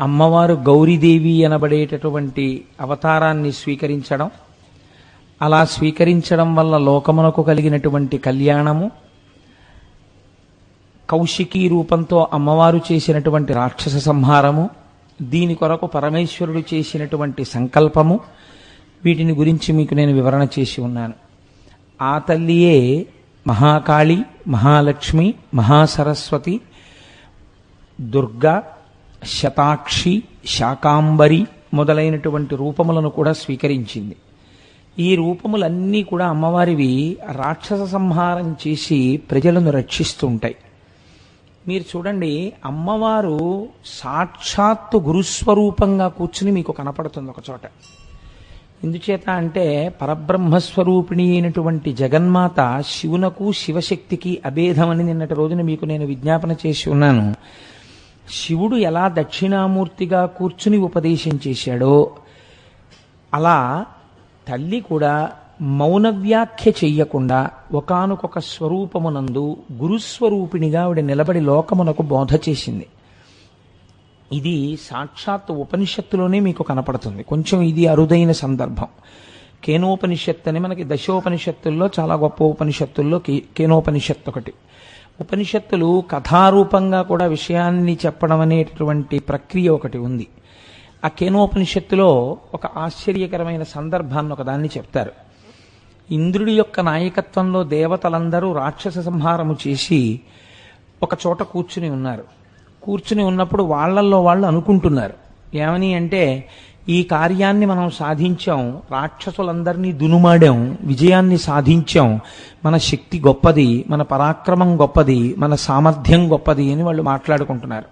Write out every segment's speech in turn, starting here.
అమ్మవారు గౌరీదేవి అనబడేటటువంటి అవతారాన్ని స్వీకరించడం అలా స్వీకరించడం వల్ల లోకమునకు కలిగినటువంటి కళ్యాణము కౌశికీ రూపంతో అమ్మవారు చేసినటువంటి రాక్షస సంహారము దీని కొరకు పరమేశ్వరుడు చేసినటువంటి సంకల్పము వీటిని గురించి మీకు నేను వివరణ చేసి ఉన్నాను. ఆ తల్లియే మహాకాళి మహాలక్ష్మి మహాసరస్వతి దుర్గా శతాక్షి శాకాంబరి మొదలైనటువంటి రూపములను కూడా స్వీకరించింది. ఈ రూపములన్నీ కూడా అమ్మవారివి రాక్షస సంహారం చేసి ప్రజలను రక్షిస్తూ ఉంటాయి మీరు చూడండి అమ్మవారు సాక్షాత్తు గురుస్వరూపంగా కూర్చుని మీకు కనపడుతుంది ఒక చోట. ఎందుచేత అంటే పరబ్రహ్మస్వరూపిణి అయినటువంటి జగన్మాత శివునకు శివశక్తికి అభేదమని నిన్నటి రోజున మీకు నేను విజ్ఞాపన చేసి ఉన్నాను. శివుడు ఎలా దక్షిణామూర్తిగా కూర్చుని ఉపదేశం చేశాడో అలా తల్లి కూడా మౌన వ్యాఖ్య చెయ్యకుండా ఒకానొక స్వరూపమునందు గురుస్వరూపిణిగా ఆవిడ నిలబడి లోకమునకు బోధ చేసింది. ఇది సాక్షాత్ ఉపనిషత్తులోనే మీకు కనపడుతుంది. కొంచెం ఇది అరుదైన సందర్భం. కేనోపనిషత్తు అని మనకి దశోపనిషత్తుల్లో చాలా గొప్ప ఉపనిషత్తుల్లో కే కేనోపనిషత్తు ఒకటి. ఉపనిషత్తులు కథారూపంగా కూడా విషయాన్ని చెప్పడం అనేటటువంటి ప్రక్రియ ఒకటి ఉంది. ఆ కేనోపనిషత్తులో ఒక ఆశ్చర్యకరమైన సందర్భాన్ని ఒకదాన్ని చెప్తారు. ఇంద్రుడి యొక్క నాయకత్వంలో దేవతలందరూ రాక్షస సంహారము చేసి ఒక చోట కూర్చుని ఉన్నారు. కూర్చుని ఉన్నప్పుడు వాళ్ళల్లో వాళ్ళు అనుకుంటున్నారు. ఏమని అంటే ఈ కార్యాన్ని మనం సాధించాం. రాక్షసులందరినీ దునుమాడాం. విజయాన్ని సాధించాం. మన శక్తి గొప్పది మన పరాక్రమం గొప్పది మన సామర్థ్యం గొప్పది అని వాళ్ళు మాట్లాడుకుంటున్నారు.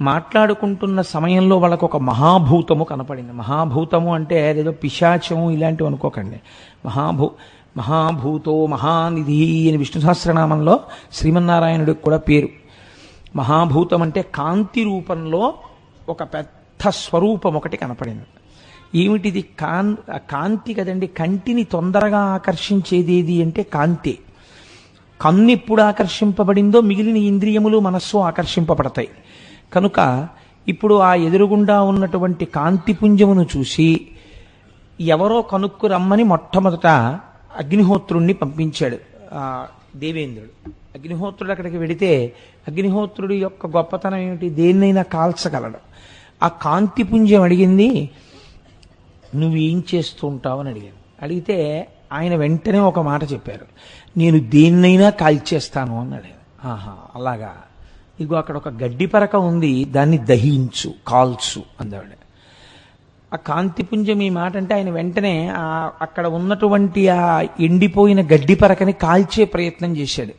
మాట్లాడుకుంటున్న సమయంలో వాళ్ళకు ఒక మహాభూతము కనపడింది. మహాభూతము అంటే ఏదో పిశాచము ఇలాంటివి అనుకోకండి. మహాభూ మహాభూతో మహానిధి అని విష్ణు సహస్రనామంలో శ్రీమన్నారాయణుడికి కూడా పేరు. మహాభూతం అంటే కాంతి రూపంలో ఒక పెద్ద స్వరూపం ఒకటి కనపడింది. ఏమిటిది? కాన్ కాంతి కదండి. కంటిని తొందరగా ఆకర్షించేది ఏది అంటే కాంతి. కన్ను ఎప్పుడు ఆకర్షింపబడిందో మిగిలిన ఇంద్రియములు మనస్సు ఆకర్షింపబడతాయి. కనుక ఇప్పుడు ఆ ఎదురుగుండా ఉన్నటువంటి కాంతిపుంజమును చూసి ఎవరో కనుక్కు రమ్మని మొట్టమొదట అగ్నిహోత్రుణ్ణి పంపించాడు దేవేంద్రుడు. అగ్నిహోత్రుడు అక్కడికి వెడితే అగ్నిహోత్రుడి యొక్క గొప్పతనం ఏమిటి? దేన్నైనా కాల్చగలడు. ఆ కాంతిపుంజం అడిగింది నువ్వేం చేస్తూ ఉంటావు అని అడిగాను. అడిగితే ఆయన వెంటనే ఒక మాట చెప్పారు నేను దేన్నైనా కాల్చేస్తాను అన్నాడు ఆహా అలాగా? ఇగో అక్కడ ఒక గడ్డి పరక ఉంది దాన్ని దహించు కాల్చు అందావిడ. ఆ కాంతిపుంజం ఈ మాట అంటే ఆయన వెంటనే ఆ అక్కడ ఉన్నటువంటి ఆ ఎండిపోయిన గడ్డి పరకని కాల్చే ప్రయత్నం చేశాడు.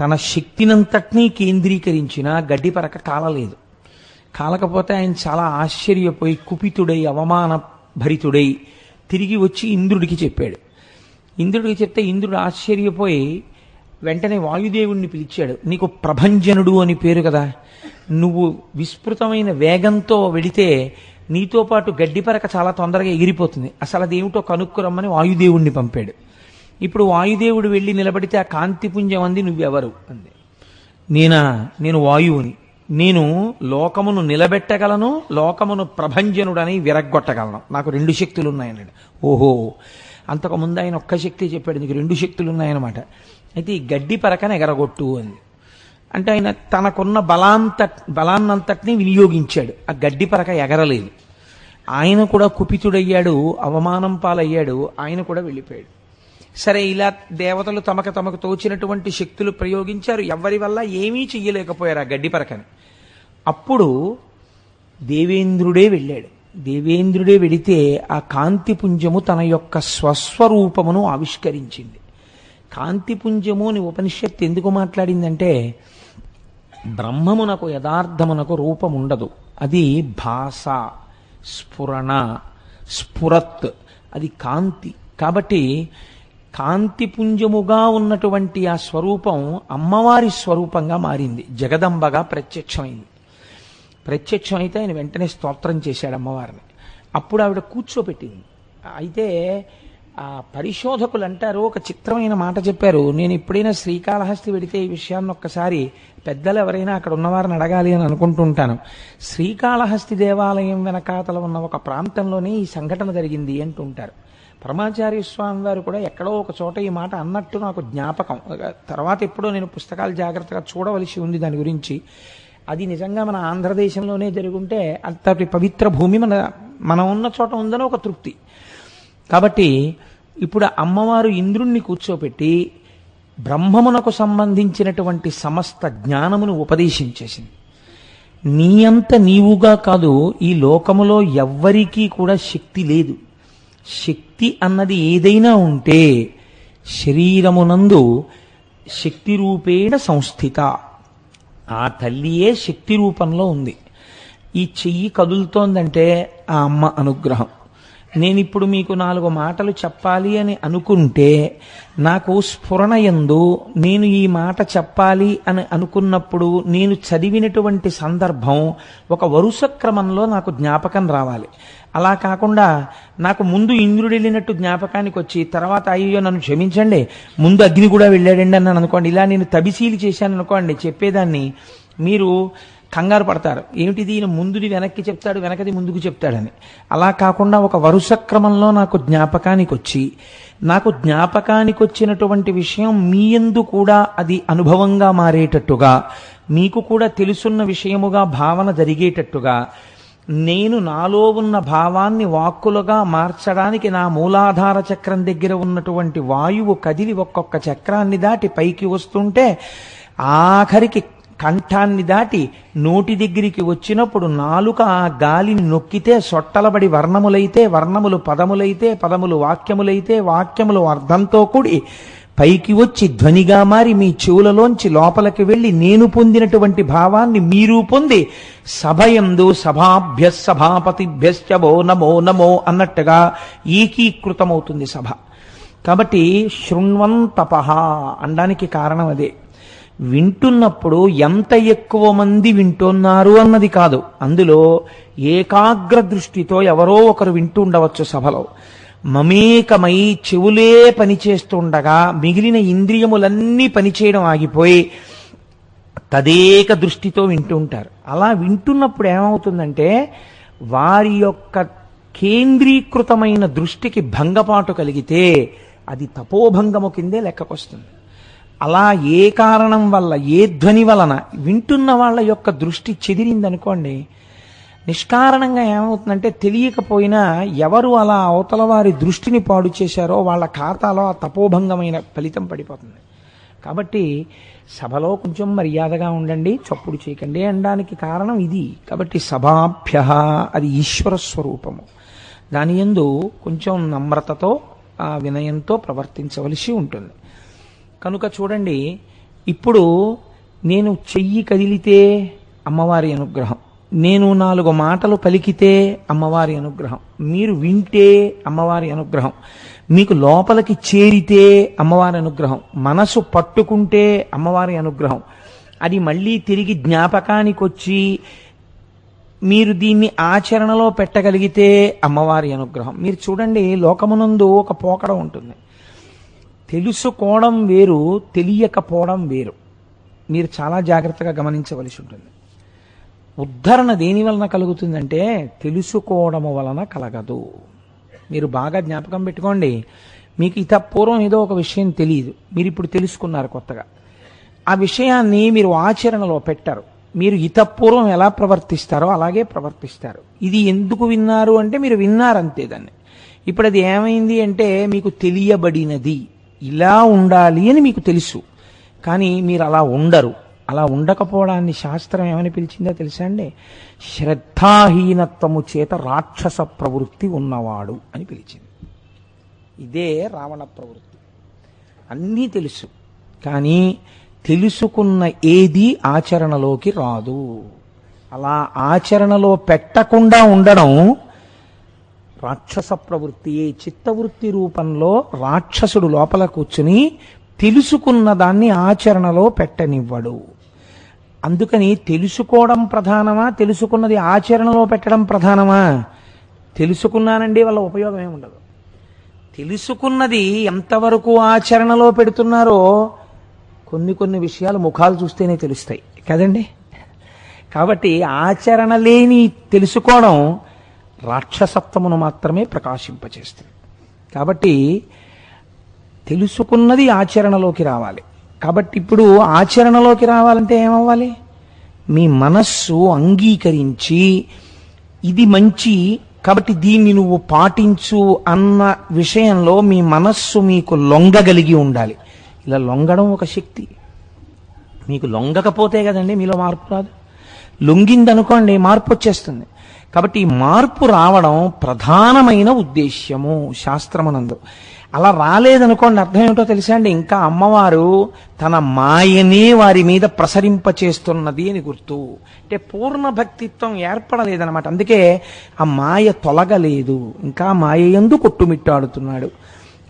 తన శక్తినంతటినీ కేంద్రీకరించిన గడ్డి పరక కాలలేదు. కాలకపోతే ఆయన చాలా ఆశ్చర్యపోయి కుపితుడై అవమాన భరితుడై తిరిగి వచ్చి ఇంద్రుడికి చెప్పాడు. ఇంద్రుడికి చెప్తే ఇంద్రుడు ఆశ్చర్యపోయి వెంటనే వాయుదేవుణ్ణి పిలిచాడు. నీకు ప్రభంజనుడు అని పేరు కదా. నువ్వు విస్తృతమైన వేగంతో వెడితే నీతో పాటు గడ్డిపరక చాలా తొందరగా ఎగిరిపోతుంది. అసలు అదేమిటో కనుక్కురమ్మని వాయుదేవుణ్ణి పంపాడు. ఇప్పుడు వాయుదేవుడు వెళ్ళి నిలబడితే ఆ కాంతిపుంజం అంది నువ్వెవరు? అంది. నేనా? నేను వాయువుని. నేను లోకమును నిలబెట్టగలను లోకమును ప్రభంజనుడని విరగ్గొట్టగలను. నాకు రెండు శక్తులు ఉన్నాయన్నాడు ఓహో అంతకుముందు ఆయన ఒక్క శక్తి చెప్పాడు నీకు రెండు శక్తులు ఉన్నాయన్నమాట అయితే ఈ గడ్డి పరకన ఎగరగొట్టు అంది. అంటే ఆయన తనకున్న బలాంత బలాన్నంతటిని వినియోగించాడు. ఆ గడ్డి పరక ఎగరలేదు. ఆయన కూడా కుపితుడయ్యాడు అవమానం పాలయ్యాడు ఆయన కూడా వెళ్ళిపోయాడు. సరే ఇలా దేవతలు తమకు తమకు తోచినటువంటి శక్తులు ప్రయోగించారు. ఎవరి వల్ల ఏమీ చెయ్యలేకపోయారు ఆ గడ్డి పరకని. అప్పుడు దేవేంద్రుడే వెళ్ళాడు. దేవేంద్రుడే వెడితే ఆ కాంతిపుంజము తన యొక్క స్వస్వరూపమును ఆవిష్కరించింది. కాంతిపుంజము అని ఉపనిషత్తు ఎందుకు మాట్లాడిందంటే బ్రహ్మమునకు యథార్థమునకు రూపం ఉండదు అది భాష స్ఫురణ స్ఫురత్ అది కాంతి. కాబట్టి కాంతిపుంజముగా ఉన్నటువంటి ఆ స్వరూపం అమ్మవారి స్వరూపంగా మారింది. జగదంబగా ప్రత్యక్షమైంది. ప్రత్యక్షమైతే ఆయన వెంటనే స్తోత్రం చేశాడు అమ్మవారిని. అప్పుడు ఆవిడ కూర్చోబెట్టింది అయితే ఆ పరిశోధకులు అంటారు ఒక చిత్రమైన మాట చెప్పారు నేను ఎప్పుడైనా శ్రీకాళహస్తి వెడితే ఈ విషయాన్ని ఒక్కసారి పెద్దలు ఎవరైనా అక్కడ ఉన్నవారిని అడగాలి అని అనుకుంటుంటాను. శ్రీకాళహస్తి దేవాలయం వెనకాతల ఉన్న ఒక ప్రాంతంలోనే ఈ సంఘటన జరిగింది అంటుంటారు. పరమాచార్య స్వామి వారు కూడా ఎక్కడో ఒక చోట ఈ మాట అన్నట్టు నాకు జ్ఞాపకం. తర్వాత ఎప్పుడో నేను పుస్తకాలు జాగ్రత్తగా చూడవలసి ఉంది దాని గురించి. అది నిజంగా మన ఆంధ్రదేశంలోనే జరుగుంటే అంతటి పవిత్ర భూమి మన మనం ఉన్న చోట ఉందని ఒక తృప్తి. కాబట్టి ఇప్పుడు అమ్మవారు ఇంద్రుణ్ణి కూర్చోపెట్టి బ్రహ్మమునకు సంబంధించినటువంటి సమస్త జ్ఞానమును ఉపదేశించేసింది. నీ అంత నీవుగా కాదు ఈ లోకములో ఎవ్వరికీ కూడా శక్తి లేదు. శక్తి అన్నది ఏదైనా ఉంటే శరీరమునందు శక్తి రూపేణ సంస్థిత. ఆ తల్లియే శక్తి రూపంలో ఉంది. ఈ చెయ్యి కదులుతోందంటే ఆ అమ్మ అనుగ్రహం. నేను ఇప్పుడు మీకు నాలుగు మాటలు చెప్పాలి అని అనుకుంటే నాకు స్ఫురణ ఎందు నేను ఈ మాట చెప్పాలి అని అనుకున్నప్పుడు నేను చదివినటువంటి సందర్భం ఒక వరుస క్రమంలో నాకు జ్ఞాపకం రావాలి. అలా కాకుండా నాకు ముందు ఇంద్రుడు వెళ్ళినట్టు జ్ఞాపకానికి వచ్చి తర్వాత అయ్యో నన్ను క్షమించండి ముందు అగ్ని కూడా వెళ్ళాడండి అని అనుకోండి. ఇలా నేను తబిసీలు చేశాను అనుకోండి చెప్పేదాన్ని మీరు కంగారు పడతారు. ఏమిటిది? ఈయన ముందుది వెనక్కి చెప్తాడు వెనకది ముందుకు చెప్తాడని. అలా కాకుండా ఒక వరుస క్రమంలో నాకు జ్ఞాపకానికి వచ్చి నాకు జ్ఞాపకానికి వచ్చినటువంటి విషయం మీ ఎందు కూడా అది అనుభవంగా మారేటట్టుగా మీకు కూడా తెలుసున్న విషయముగా భావన జరిగేటట్టుగా నేను నాలో ఉన్న భావాన్ని వాక్కులుగా మార్చడానికి నా మూలాధార చక్రం దగ్గర ఉన్నటువంటి వాయువు కదిలి ఒక్కొక్క చక్రాన్ని దాటి పైకి వస్తుంటే ఆఖరికి కంఠాన్ని దాటి నోటి దగ్గరికి వచ్చినప్పుడు నాలుక ఆ గాలిని నొక్కితే సొట్టలబడి వర్ణములైతే వర్ణములు పదములైతే పదములు వాక్యములైతే వాక్యములు అర్థంతో కూడి పైకి వచ్చి ధ్వనిగా మారి మీ చెవులలోంచి లోపలికి వెళ్ళి నేను పొందినటువంటి భావాన్ని మీరు పొంది సభయందు సభాభ్య సభాపతిభ్యశ్చవో నమో నమో అన్నట్టుగా ఏకీకృతమవుతుంది సభ. కాబట్టి శృణ్వంతపహ అనడానికి కారణం అదే. వింటున్నప్పుడు ఎంత ఎక్కువ మంది వింటున్నారు అన్నది కాదు. అందులో ఏకాగ్ర దృష్టితో ఎవరో ఒకరు వింటూ ఉండవచ్చు సభలో. మమేకమై చెవులే పనిచేస్తుండగా మిగిలిన ఇంద్రియములన్నీ పనిచేయడం ఆగిపోయి తదేక దృష్టితో వింటూ ఉంటారు అలా వింటున్నప్పుడు ఏమవుతుందంటే వారి యొక్క కేంద్రీకృతమైన దృష్టికి భంగపాటు కలిగితే అది తపోభంగము కిందే లెక్కకొస్తుంది. అలా ఏ కారణం వల్ల ఏ ధ్వని వలన వింటున్న వాళ్ళ యొక్క దృష్టి చెదిరిందనుకోండి నిష్కారణంగా ఏమవుతుందంటే తెలియకపోయినా ఎవరు అలా అవతల వారి దృష్టిని పాడు చేశారో వాళ్ళ ఖాతాలో ఆ తపోభంగమైన ఫలితం పడిపోతుంది. కాబట్టి సభలో కొంచెం మర్యాదగా ఉండండి చప్పుడు చేయకండి అనడానికి కారణం ఇది. కాబట్టి సభాభ్య అది ఈశ్వర స్వరూపము. దాని ఎందు కొంచెం నమ్రతతో ఆ వినయంతో ప్రవర్తించవలసి ఉంటుంది. కనుక చూడండి ఇప్పుడు నేను చెయ్యి కదిలితే అమ్మవారి అనుగ్రహం. నేను నాలుగు మాటలు పలికితే అమ్మవారి అనుగ్రహం. మీరు వింటే అమ్మవారి అనుగ్రహం. మీకు లోపలికి చేరితే అమ్మవారి అనుగ్రహం. మనసు పట్టుకుంటే అమ్మవారి అనుగ్రహం. అది మళ్ళీ తిరిగి జ్ఞాపకానికి వచ్చి మీరు దీన్ని ఆచరణలో పెట్టగలిగితే అమ్మవారి అనుగ్రహం. మీరు చూడండి లోకమునందు ఒక పోకడ ఉంటుంది. తెలుసుకోవడం వేరు తెలియకపోవడం వేరు. మీరు చాలా జాగ్రత్తగా గమనించవలసి ఉంటుంది. ఉద్ధరణ దేని వలన కలుగుతుందంటే తెలుసుకోవడము వలన కలగదు. మీరు బాగా జ్ఞాపకం పెట్టుకోండి. మీకు ఇత పూర్వం ఏదో ఒక విషయం తెలియదు. మీరు ఇప్పుడు తెలుసుకున్నారు కొత్తగా. ఆ విషయాన్ని మీరు ఆచరణలో పెట్టారు. మీరు ఇతపూర్వం ఎలా ప్రవర్తిస్తారో అలాగే ప్రవర్తిస్తారు. ఇది ఎందుకు విన్నారు అంటే మీరు విన్నారంతే దాన్ని. ఇప్పుడు అది ఏమైంది అంటే మీకు తెలియబడినది. ఇలా ఉండాలి అని మీకు తెలుసు. కానీ మీరు అలా ఉండరు. అలా ఉండకపోవడాన్ని శాస్త్రం ఏమని పిలిచిందో తెలుసా అండి? శ్రద్ధాహీనత్వము చేత రాక్షస ప్రవృత్తి ఉన్నవాడు అని పిలిచింది. ఇదే రావణ ప్రవృత్తి. అన్నీ తెలుసు. కానీ తెలుసుకున్న ఏది ఆచరణలోకి రాదు. అలా ఆచరణలో పెట్టకుండా ఉండడం రాక్షస ప్రవృత్తి చిత్తవృత్తి రూపంలో రాక్షసుడు లోపల కూర్చుని తెలుసుకున్న దాన్ని ఆచరణలో పెట్టనివ్వడు. అందుకని తెలుసుకోవడం ప్రధానమా? తెలుసుకున్నది ఆచరణలో పెట్టడం ప్రధానమా? తెలుసుకున్నానండి వల్ల ఉపయోగం ఏమి ఉండదు. తెలుసుకున్నది ఎంతవరకు ఆచరణలో పెడుతున్నారో కొన్ని కొన్ని విషయాలు ముఖాలు చూస్తేనే తెలుస్తాయి. కదండి? కాబట్టి ఆచరణ లేని తెలుసుకోవడం రాక్షసత్వమును మాత్రమే ప్రకాశింపచేస్తుంది. కాబట్టి తెలుసుకున్నది ఆచరణలోకి రావాలి. కాబట్టి ఇప్పుడు ఆచరణలోకి రావాలంటే ఏమవ్వాలి? మీ మనస్సు అంగీకరించి ఇది మంచి కాబట్టి దీన్ని నువ్వు పాటించు అన్న విషయంలో మీ మనస్సు మీకు లొంగగలిగి ఉండాలి. ఇలా లొంగడం ఒక శక్తి. మీకు లొంగకపోతే కదండి మీలో మార్పు రాదు. లొంగిందనుకోండి మార్పు వచ్చేస్తుంది. కాబట్టి ఈ మార్పు రావడం ప్రధానమైన ఉద్దేశ్యము శాస్త్రమునందు. అలా రాలేదనుకోండి అర్థం ఏమిటో తెలుసా అండి? ఇంకా అమ్మవారు తన మాయనే వారి మీద ప్రసరింపచేస్తున్నది అని గుర్తు. అంటే పూర్ణ భక్తిత్వం ఏర్పడలేదనమాట అందుకే ఆ మాయ తొలగలేదు. ఇంకా మాయ ఎందు కొట్టుమిట్టాడుతున్నాడు.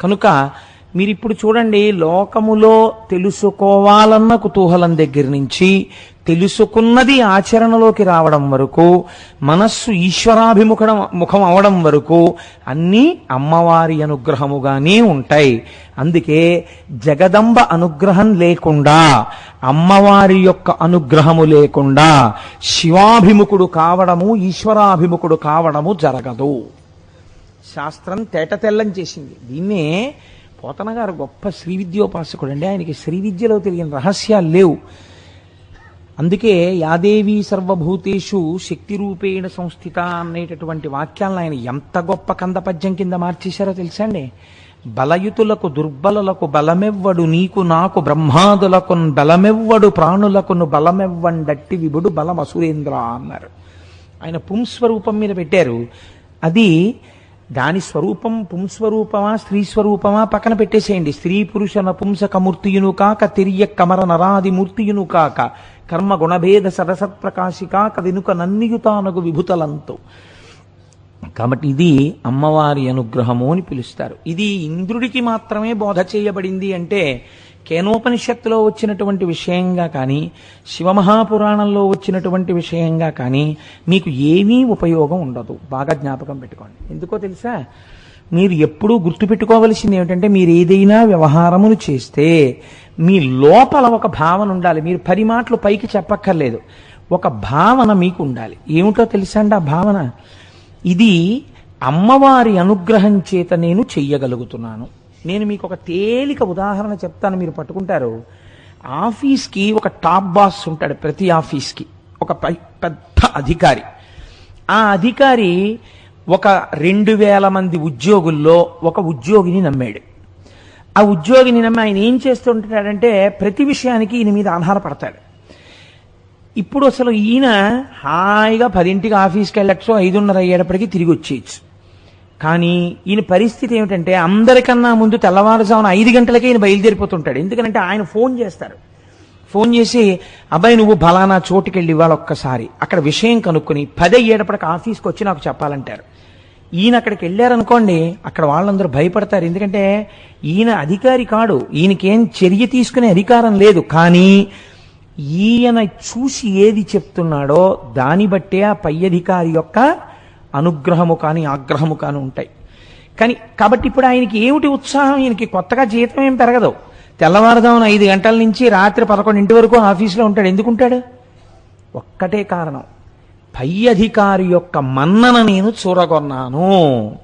కనుక మీరు ఇప్పుడు చూడండి లోకములో తెలుసుకోవాలన్న కుతూహలం దగ్గర నుంచి తెలుసుకున్నది ఆచరణలోకి రావడం వరకు మనస్సు ఈశ్వరాభిముఖం ముఖం అవడం వరకు అన్నీ అమ్మవారి అనుగ్రహముగానే ఉంటాయి. అందుకే జగదంబ అనుగ్రహం లేకుండా అమ్మవారి యొక్క అనుగ్రహము లేకుండా శివాభిముఖుడు కావడము ఈశ్వరాభిముఖుడు కావడము జరగదు. శాస్త్రం తేట తెల్లం చేసింది. దీన్నే పోతన గారు గొప్ప శ్రీ విద్యోపాసకుడు అండి. ఆయనకి శ్రీ విద్యలో తెలియని రహస్యాలు లేవు. అందుకే యాదేవి సర్వభూతేషు శక్తి రూపేణ సంస్థిత అనేటటువంటి వాక్యాలను ఆయన ఎంత గొప్ప కందపద్యం కింద మార్చేశారో తెలుసా అండి? బలయుతులకు దుర్బలులకు బలమెవ్వడు నీకు నాకు బ్రహ్మాదులకు బలమెవ్వడు ప్రాణులకును బలమెవ్వండట్టి విభుడు బలమసురేంద్ర అన్నారు. ఆయన పుంస్వరూపం మీద పెట్టారు. అది దాని స్వరూపం పుంస్వరూపమా స్త్రీ స్వరూపమా పక్కన పెట్టేసేయండి. స్త్రీ పురుష నపుంసకమూర్తియును కాక తిరియ కమర నరాది మూర్తియును కాక. కర్మ గుణభేద సరసత్ప్రకాశి కదినుక వెనుక నన్నియుతానగు విభుతలంతో. కాబట్టి ఇది అమ్మవారి అనుగ్రహము అని పిలుస్తారు. ఇది ఇంద్రుడికి మాత్రమే బోధ చేయబడింది అంటే కేనోపనిషత్తులో వచ్చినటువంటి విషయంగా కానీ శివమహాపురాణంలో వచ్చినటువంటి విషయంగా కానీ మీకు ఏమీ ఉపయోగం ఉండదు. బాగా జ్ఞాపకం పెట్టుకోండి. ఎందుకో తెలుసా? మీరు ఎప్పుడూ గుర్తుపెట్టుకోవలసింది ఏమిటంటే మీరు ఏదైనా వ్యవహారములు చేస్తే మీ లోపల ఒక భావన ఉండాలి. మీరు పది మాటలు పైకి చెప్పక్కర్లేదు. ఒక భావన మీకు ఉండాలి. ఏమిటో తెలుసా అండి ఆ భావన? ఇది అమ్మవారి అనుగ్రహం చేత నేను చెయ్యగలుగుతున్నాను. నేను మీకు ఒక తేలిక ఉదాహరణ చెప్తాను. మీరు పట్టుకుంటారు. ఆఫీస్కి ఒక టాప్ బాస్ ఉంటాడు ప్రతి ఆఫీస్కి. ఒక పెద్ద అధికారి. ఆ అధికారి ఒక రెండు వేల మంది ఉద్యోగుల్లో ఒక ఉద్యోగిని నమ్మాడు. ఆ ఉద్యోగి నిన్న ఆయన ఏం చేస్తుంటాడంటే ప్రతి విషయానికి ఈయన మీద ఆధారపడతాడు. ఇప్పుడు అసలు ఈయన హాయిగా పదింటికి ఆఫీస్కి వెళ్ళచ్చు ఐదున్నర అయ్యేటప్పటికి తిరిగి వచ్చేయచ్చు. కానీ ఈయన పరిస్థితి ఏమిటంటే అందరికన్నా ముందు తెల్లవారుజామున ఐదు గంటలకే ఈయన బయలుదేరిపోతుంటాడు. ఎందుకంటే ఆయన ఫోన్ చేస్తారు ఫోన్ చేసి అబ్బాయి నువ్వు బలానా చోటుకెళ్ళి ఇవాళ ఒక్కసారి. అక్కడ విషయం కనుక్కొని పది అయ్యేటప్పటికి ఆఫీస్కి వచ్చి నాకు చెప్పాలంటారు. ఈయన అక్కడికి వెళ్ళారనుకోండి అక్కడ వాళ్ళందరూ భయపడతారు. ఎందుకంటే ఈయన అధికారి కాడు. ఈయనకేం చర్య తీసుకునే అధికారం లేదు. కానీ ఈయన చూసి ఏది చెప్తున్నాడో దాన్ని బట్టే ఆ పై అధికారి యొక్క అనుగ్రహము కానీ ఆగ్రహము కానీ ఉంటాయి. కానీ కాబట్టి ఇప్పుడు ఆయనకి ఏమిటి ఉత్సాహం? ఈయనకి కొత్తగా జీతం ఏం పెరగదు. తెల్లవారుదామున ఐదు గంటల నుంచి రాత్రి పదకొండింటి వరకు ఆఫీసులో ఉంటాడు. ఎందుకుంటాడు? ఒక్కటే కారణం. పై అధికారి యొక్క మన్నన నేను చూరగొన్నాను.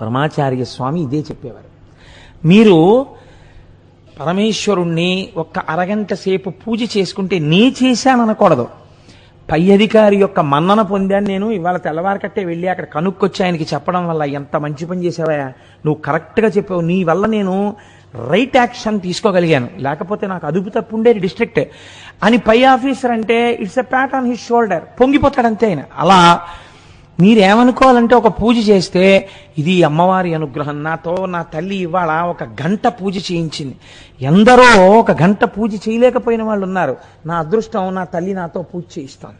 పరమాచార్య స్వామి ఇదే చెప్పేవారు. మీరు పరమేశ్వరుణ్ణి ఒక్క అరగంట సేపు పూజ చేసుకుంటే నే చేశాననకూడదు. పై అధికారి యొక్క మన్నన పొందాను నేను. ఇవాళ తెల్లవారికట్టే వెళ్ళి అక్కడ కనుక్కొచ్చి ఆయనకి చెప్పడం వల్ల ఎంత మంచి పని చేసావా నువ్వు కరెక్ట్గా చెప్పావు. నీ వల్ల నేను రైట్ యాక్షన్ తీసుకోగలిగాను. లేకపోతే నాకు అదుపు తప్పు ఉండేది డిస్ట్రిక్ట్. అని పై ఆఫీసర్ అంటే it's a pat on his shoulder పొంగిపోతాడంతే ఆయన. అలా మీరేమనుకోవాలంటే ఒక పూజ చేస్తే ఇది అమ్మవారి అనుగ్రహం. నాతో నా తల్లి ఇవాళ ఒక గంట పూజ చేయించింది. ఎందరో ఒక గంట పూజ చేయలేకపోయిన వాళ్ళు ఉన్నారు నా అదృష్టం నా తల్లి నాతో పూజ చేయిస్తాను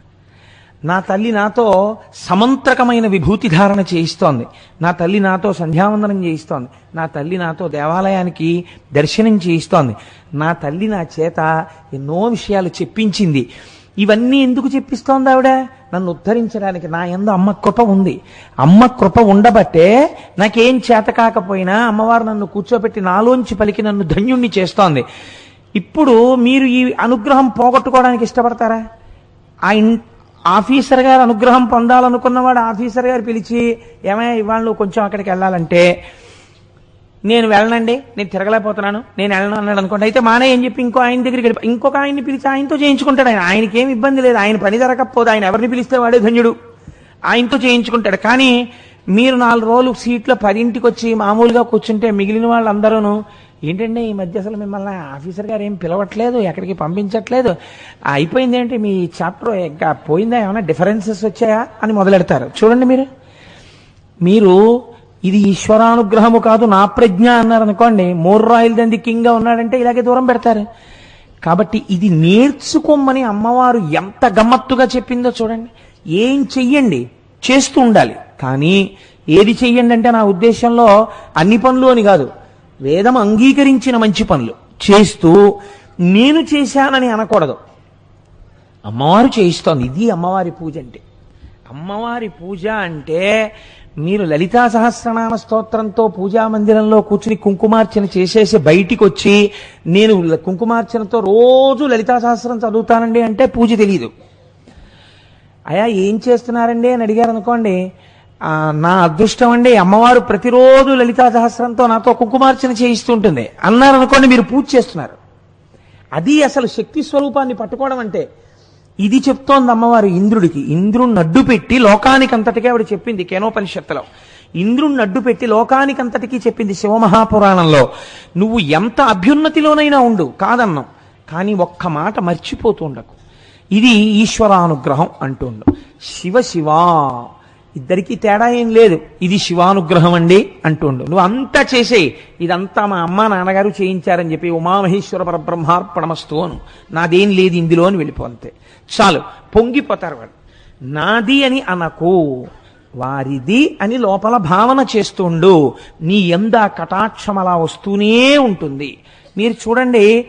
నా తల్లి నాతో సమంత్రకమైన విభూతి ధారణ చేయిస్తోంది. నా తల్లి నాతో సంధ్యావందనం చేయిస్తోంది. నా తల్లి నాతో దేవాలయానికి దర్శనం చేయిస్తోంది. నా తల్లి నా చేత ఎన్నో విషయాలు చెప్పించింది. ఇవన్నీ ఎందుకు చెప్పిస్తోంది ఆవిడ? నన్ను ఉద్ధరించడానికి నా ఎందు అమ్మ కృప ఉంది. అమ్మ కృప ఉండబట్టే నాకేం చేత కాకపోయినా అమ్మవారు నన్ను కూర్చోబెట్టి నాలోంచి పలికి నన్ను ధన్యుణ్ణి చేస్తోంది. ఇప్పుడు మీరు ఈ అనుగ్రహం పోగొట్టుకోవడానికి ఇష్టపడతారా? ఆ ఇన్- ఆఫీసర్ గారు అనుగ్రహం పొందాలనుకున్నవాడు ఆఫీసర్ గారు పిలిచి ఏమైనా ఇవాళ నువ్వు కొంచెం అక్కడికి వెళ్ళాలంటే నేను వెళ్ళనండి నేను తిరగలేకపోతున్నాను నేను వెళ్ళను అన్నాడు అనుకోండి. అయితే మానే ఏం చెప్పి ఇంకో ఆయన దగ్గరికి వెళ్ళి ఇంకొక ఆయన్ని పిలిచి ఆయనతో చేయించుకుంటాడు. ఆయన ఆయనకి ఇబ్బంది లేదు. ఆయన పని జరగకపోతే ఆయన ఎవరిని పిలిస్తే వాడే ధన్యుడు. ఆయనతో చేయించుకుంటాడు. కానీ మీరు నాలుగు రోజులు సీట్లో పదింటికి వచ్చి మామూలుగా కూర్చుంటే మిగిలిన వాళ్ళందరూ ఏంటంటే ఈ మధ్య అసలు మిమ్మల్ని ఆఫీసర్ గారు ఏం పిలవట్లేదు ఎక్కడికి పంపించట్లేదు? అయిపోయింది ఏంటి? మీ చాప్టర్ ఇంకా పోయిందా? ఏమైనా డిఫరెన్సెస్ వచ్చాయా? అని మొదలెడతారు. చూడండి మీరు. మీరు ఇది ఈశ్వరానుగ్రహము కాదు నా ప్రజ్ఞ అన్నారు అనుకోండి మోర్ రాయల్ దంది కింగ్గా ఉన్నాడంటే ఇలాగే దూరం పెడతారు. కాబట్టి ఇది నేర్చుకోమని అమ్మవారు ఎంత గమ్మత్తుగా చెప్పిందో చూడండి. ఏం చెయ్యండి? చేస్తూ ఉండాలి. కానీ ఏది చెయ్యండి అంటే నా ఉద్దేశంలో అన్ని పనులు అని కాదు. వేదం అంగీకరించిన మంచి పనులు. చేస్తూ నేను చేశానని అనకూడదు. అమ్మవారు చేయిస్తోంది ఇది అమ్మవారి పూజ అంటే. అమ్మవారి పూజ అంటే మీరు లలితా సహస్రనామ స్తోత్రంతో పూజా మందిరంలో కూర్చుని కుంకుమార్చన చేసేసి బయటికి వచ్చి నేను కుంకుమార్చనతో రోజు లలితా సహస్రం చదువుతానండి అంటే పూజ తెలియదు అయా ఏం చేస్తున్నారండి అని అడిగారు అనుకోండి నా అదృష్టం అండి అమ్మవారు ప్రతిరోజు లలితా సహస్రంతో నాతో కుంకుమార్చన చేయిస్తుంటుంది. అన్నారనుకోండి మీరు పూజ చేస్తున్నారు. అది అసలు శక్తి స్వరూపాన్ని పట్టుకోవడం అంటే ఇది చెప్తోంది అమ్మవారు ఇంద్రుడికి. ఇంద్రుణ్ణి అడ్డు పెట్టి లోకానికి అంతటికే ఆవిడ చెప్పింది కేనోపనిషత్తులో. ఇంద్రుణ్ణి అడ్డు పెట్టి లోకానికి అంతటికీ చెప్పింది శివమహాపురాణంలో. నువ్వు ఎంత అభ్యున్నతిలోనైనా ఉండు కాదన్నాం. కానీ ఒక్క మాట మర్చిపోతూ ఉండకు. ఇది ఈశ్వరానుగ్రహం అంటుండు. శివ శివా. ఇద్దరికీ తేడా ఏం లేదు. ఇది శివానుగ్రహం అండి అంటుండు. నువ్వు అంతా చేసేయి ఇదంతా మా అమ్మ నాన్నగారు చేయించారని చెప్పి ఉమామహేశ్వర పరబ్రహ్మార్పణమస్తు అను. నాదేం లేదు ఇందులో అని వెళ్ళిపోతే చాలు పొంగిపోతారు వాడు నాది అని అనకు వారిది అని లోపల భావన చేస్తుండు. నీ ఎంద కటాక్షం అలా వస్తూనే ఉంటుంది. మీరు చూడండి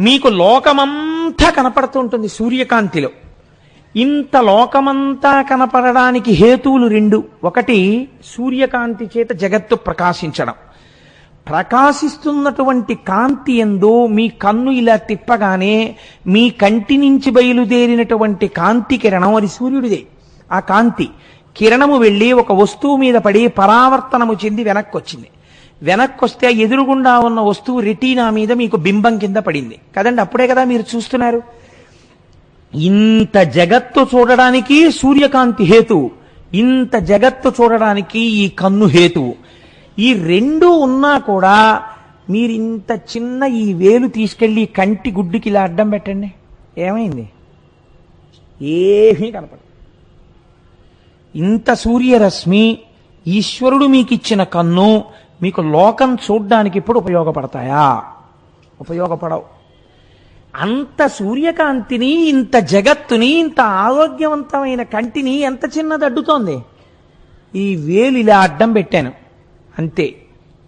మీకు లోకమంతా కనపడుతూ ఉంటుంది సూర్యకాంతిలో. ఇంత లోకమంతా కనపడడానికి హేతువులు రెండు. ఒకటి సూర్యకాంతి చేత జగత్తు ప్రకాశించడం. ప్రకాశిస్తున్నటువంటి కాంతి ఎందో మీ కన్ను ఇలా తిప్పగానే మీ కంటి నుంచి బయలుదేరినటువంటి కాంతి కిరణం అది సూర్యుడిదే. ఆ కాంతి కిరణము వెళ్ళి ఒక వస్తువు మీద పడి పరావర్తనము చెంది వెనక్కి వచ్చింది వెనక్కి వస్తే ఎదురుగుండా ఉన్న వస్తువు రెటీనా మీద మీకు బింబం కింద పడింది. కదండి అప్పుడే కదా మీరు చూస్తున్నారు? ఇంత జగత్తు చూడడానికి సూర్యకాంతి హేతువు ఇంత జగత్తు చూడడానికి ఈ కన్ను హేతువు ఈ రెండు ఉన్నా కూడా మీరు ఇంత చిన్న ఈ వేలు తీసుకెళ్ళి కంటి గుడ్డుకి ఇలా అడ్డం పెట్టండి. ఏమైంది? ఏమీ కనపడదు. ఇంత సూర్యరశ్మి ఈశ్వరుడు మీకు ఇచ్చిన కన్ను మీకు లోకం చూడ్డానికి ఇప్పుడు ఉపయోగపడతాయా? ఉపయోగపడవు. అంత సూర్యకాంతిని ఇంత జగత్తుని ఇంత ఆరోగ్యవంతమైన కంటిని ఎంత చిన్నది అడ్డుతోంది? ఈ వేలు ఇలా అడ్డం పెట్టాను. అంతే.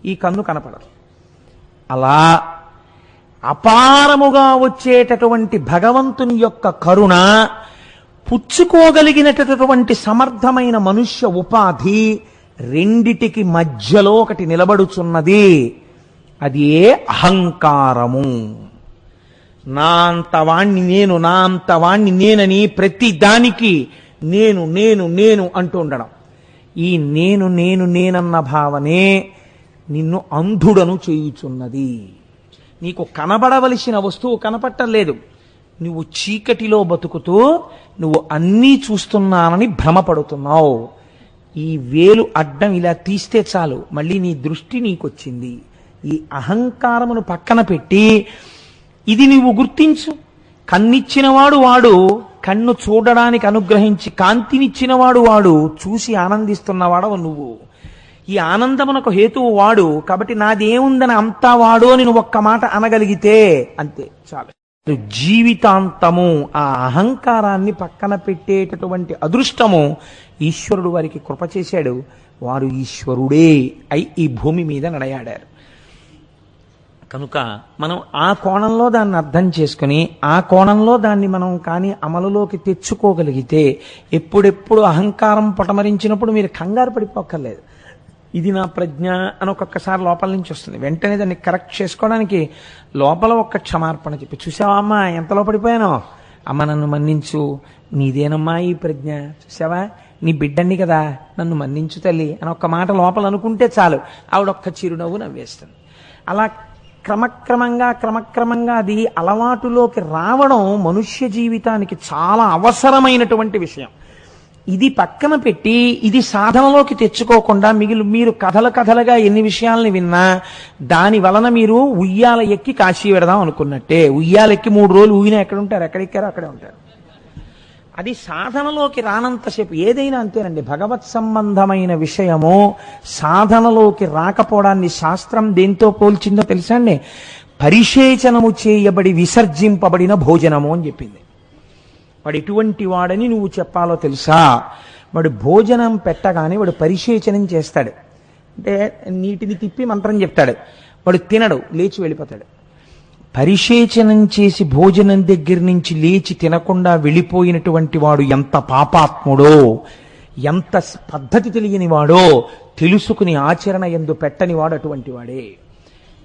ఈ కన్ను కనపడదు. అలా అపారముగా వచ్చేటటువంటి భగవంతుని యొక్క కరుణ పుచ్చుకోగలిగినటటువంటి సమర్థమైన మనుష్య ఉపాధి రెండిటికి మధ్యలో ఒకటి నిలబడుచున్నది. అది ఏ అహంకారము. నా అంతవాణ్ణి నేను నా అంతవాణ్ణి నేనని ప్రతి దానికి నేను నేను నేను అంటూ ఉండడం. ఈ నేను నేను నేనన్న భావనే నిన్ను అంధుడను చేయుచున్నది. నీకు కనబడవలసిన వస్తువు కనపట్టలేదు నువ్వు చీకటిలో బతుకుతూ నువ్వు అన్నీ చూస్తున్నానని భ్రమపడుతున్నావు. ఈ వేలు అడ్డం ఇలా తీస్తే చాలు. మళ్ళీ నీ దృష్టి నీకొచ్చింది. ఈ అహంకారమును పక్కన పెట్టి ఇది నీవు గుర్తించు. కన్నిచ్చినవాడు వాడు కన్ను చూడడానికి అనుగ్రహించి కాంతినిచ్చినవాడు వాడు చూసి ఆనందిస్తున్నవాడవు నువ్వు. ఈ ఆనందమునకు హేతువు వాడు కాబట్టి నాదేముందని అంతా వాడు అని నువ్వు ఒక్క మాట అనగలిగితే అంతే చాలు. జీవితాంతము ఆ అహంకారాన్ని పక్కన పెట్టేటటువంటి అదృష్టము ఈశ్వరుడు వారికి కృప చేశాడు. వారు ఈశ్వరుడే అయి ఈ భూమి మీద నడయాడారు. కనుక మనం ఆ కోణంలో దాన్ని అర్థం చేసుకుని ఆ కోణంలో దాన్ని మనం కానీ అమలులోకి తెచ్చుకోగలిగితే ఎప్పుడెప్పుడు అహంకారం పొటమరించినప్పుడు మీరు కంగారు పడిపోక్కర్లేదు. ఇది నా ప్రజ్ఞ అని ఒక్కొక్కసారి లోపల నుంచి వస్తుంది. వెంటనే దాన్ని కరెక్ట్ చేసుకోవడానికి లోపల ఒక్క క్షమార్పణ చెప్పి చూసావా అమ్మా ఎంతలో పడిపోయానో అమ్మ నన్ను మన్నించు. నీదేనమ్మా ఈ ప్రజ్ఞ? చూసావా? నీ బిడ్డని కదా నన్ను మన్నించు తల్లి అని ఒక్క మాట లోపల అనుకుంటే చాలు. ఆవిడ ఒక్క చిరునవ్వు నవ్వేస్తుంది. అలా క్రమక్రమంగా క్రమక్రమంగా అది అలవాటులోకి రావడం మనుష్య జీవితానికి చాలా అవసరమైనటువంటి విషయం. ఇది పక్కన పెట్టి ఇది సాధనలోకి తెచ్చుకోకుండా మిగిలి మీరు కథల కథలుగా ఎన్ని విషయాల్ని విన్నా దాని వలన మీరు ఉయ్యాల ఎక్కి కాశీ పెడదాం అనుకున్నట్టే. ఉయ్యాల ఎక్కి మూడు రోజులు ఊయిన ఎక్కడ ఉంటారు? ఎక్కడెక్కారో అక్కడే ఉంటారు. అది సాధనలోకి రానంతసేపు ఏదైనా అంతేనండి. భగవత్ సంబంధమైన విషయము సాధనలోకి రాకపోవడాన్ని శాస్త్రం దేంతో పోల్చిందో తెలుసా అండి? పరిశేచనము చేయబడి విసర్జింపబడిన భోజనము అని చెప్పింది. వాడు ఎటువంటి వాడని నువ్వు చెప్పాలో తెలుసా? వాడు భోజనం పెట్టగానే వాడు పరిశేచనం చేస్తాడు. అంటే నీటిని తిప్పి మంత్రం చెప్తాడు. వాడు తినడు లేచి వెళ్ళిపోతాడు. పరిశేచనం చేసి భోజనం దగ్గర నుంచి లేచి తినకుండా వెళ్ళిపోయినటువంటి వాడు ఎంత పాపాత్ముడో ఎంత పద్ధతి తెలియని వాడో తెలుసుకుని ఆచరణ ఎందు పెట్టని వాడు అటువంటి వాడే.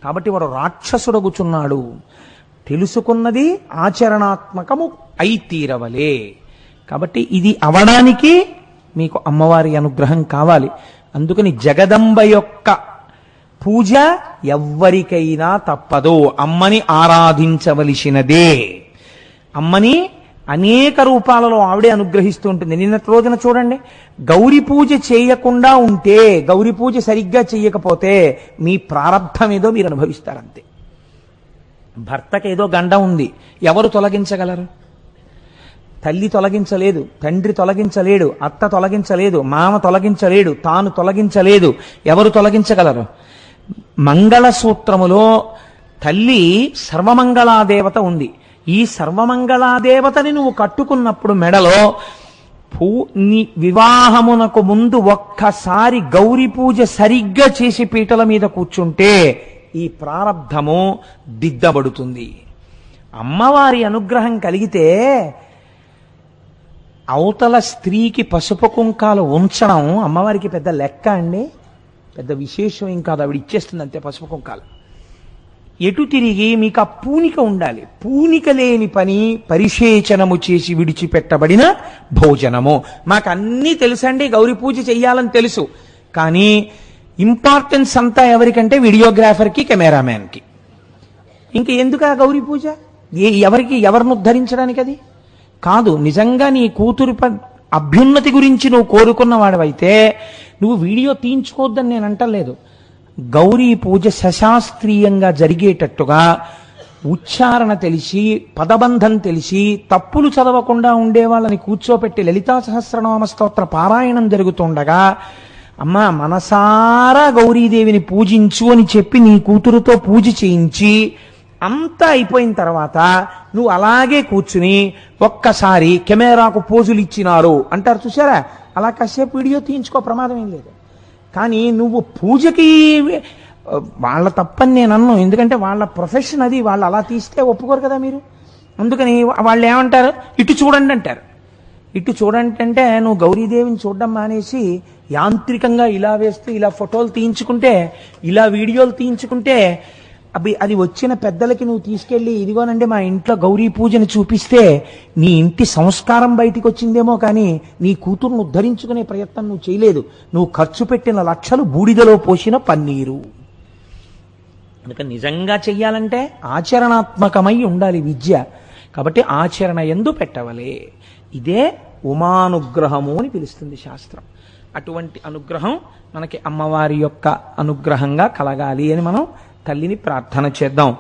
కాబట్టి వాడు రాక్షసుడగుచున్నాడు. తెలుసుకున్నది ఆచరణాత్మకము అయి తీరవలే. కాబట్టి ఇది అవడానికి మీకు అమ్మవారి అనుగ్రహం కావాలి. అందుకని జగదంబ యొక్క పూజ ఎవ్వరికైనా తప్పదు. అమ్మని ఆరాధించవలసినదే. అమ్మని అనేక రూపాలలో ఆవిడే అనుగ్రహిస్తూ ఉంటుంది. నిన్నటి రోజున చూడండి గౌరీ పూజ చేయకుండా ఉంటే గౌరీ పూజ సరిగ్గా చేయకపోతే మీ ప్రారంధం ఏదో మీరు అనుభవిస్తారంతే. భర్తకి ఏదో గండ ఉంది. ఎవరు తొలగించగలరు? తల్లి తొలగించలేదు తండ్రి తొలగించలేడు అత్త తొలగించలేదు మామ తొలగించలేడు తాను తొలగించలేదు. ఎవరు తొలగించగలరు? మంగళసూత్రములో తల్లి సర్వమంగళాదేవత ఉంది. ఈ సర్వమంగళాదేవతని నువ్వు కట్టుకున్నప్పుడు మెడలో పూ నీ వివాహమునకు ముందు ఒక్కసారి గౌరీ పూజ సరిగ్గా చేసి పీటల మీద కూర్చుంటే ఈ ప్రారంధము దిద్దబడుతుంది. అమ్మవారి అనుగ్రహం కలిగితే అవతల స్త్రీకి పసుపు కుంకాలు ఉంచడం అమ్మవారికి పెద్ద లెక్క అండి. పెద్ద విశేషం ఏం కాదు. ఆవిడ ఇచ్చేస్తుంది అంతే పసుపు కుంకాలు. ఎటు తిరిగి మీకు ఆ పూనిక ఉండాలి. పూనిక లేని పని పరిశేచనము చేసి విడిచిపెట్టబడిన భోజనము. మాకు అన్నీ తెలుసండి. గౌరీ పూజ చెయ్యాలని తెలుసు. కానీ ఇంపార్టెన్స్ అంతా ఎవరికంటే వీడియోగ్రాఫర్కి కెమెరామ్యాన్కి. ఇంక ఎందుకు ఆ గౌరీ పూజ? ఏ ఎవరికి ఎవరిని ఉద్ధరించడానికి అది కాదు నిజంగా నీ కూతురు అభ్యున్నతి గురించి నువ్వు కోరుకున్న వాడవైతే నువ్వు వీడియో తీయించుకోవద్దని నేను అంటలేదు. గౌరీ పూజ సశాస్త్రీయంగా జరిగేటట్టుగా ఉచ్చారణ తెలిసి పదబంధం తెలిసి తప్పులు చదవకుండా ఉండే వాళ్ళని కూర్చోపెట్టి లలితా సహస్రనామ స్తోత్ర పారాయణం జరుగుతుండగా అమ్మా మనసారా గౌరీదేవిని పూజించు అని చెప్పి నీ కూతురుతో పూజ చేయించి అంతా అయిపోయిన తర్వాత నువ్వు అలాగే కూర్చుని ఒక్కసారి కెమెరాకు పోజులు ఇచ్చినారు అంటారు చూసారా అలా కాసేపు వీడియో తీయించుకో ప్రమాదం ఏం లేదు. కానీ నువ్వు పూజకి వాళ్ళ తప్పని నేను అన్ను. ఎందుకంటే వాళ్ళ ప్రొఫెషన్ అది వాళ్ళు అలా తీస్తే ఒప్పుకోరు కదా మీరు. అందుకని వాళ్ళు ఏమంటారు? ఇటు చూడండి అంటారు. ఇటు చూడండి అంటే నువ్వు గౌరీదేవిని చూడడం మానేసి యాంత్రికంగా ఇలా వేస్తూ ఇలా ఫోటోలు తీయించుకుంటే ఇలా వీడియోలు తీయించుకుంటే అవి అది వచ్చిన పెద్దలకి నువ్వు తీసుకెళ్ళి ఇదిగోనండి మా ఇంట్లో గౌరీ పూజని చూపిస్తే నీ ఇంటి సంస్కారం బయటికి వచ్చిందేమో కానీ నీ కూతురును ఉద్ధరించుకునే ప్రయత్నం నువ్వు చేయలేదు. నువ్వు ఖర్చు పెట్టిన లక్షలు బూడిదలో పోసిన పన్నీరు. అందుకని నిజంగా చెయ్యాలంటే ఆచరణాత్మకమై ఉండాలి విద్య. కాబట్టి ఆచరణ ఎందు పెట్టవలే. ఇదే ఉమానుగ్రహము అని పిలుస్తుంది శాస్త్రం. అటువంటి అనుగ్రహం మనకి అమ్మవారి యొక్క అనుగ్రహంగా కలగాలి అని మనం తల్లిని ప్రార్థన చేద్దాం.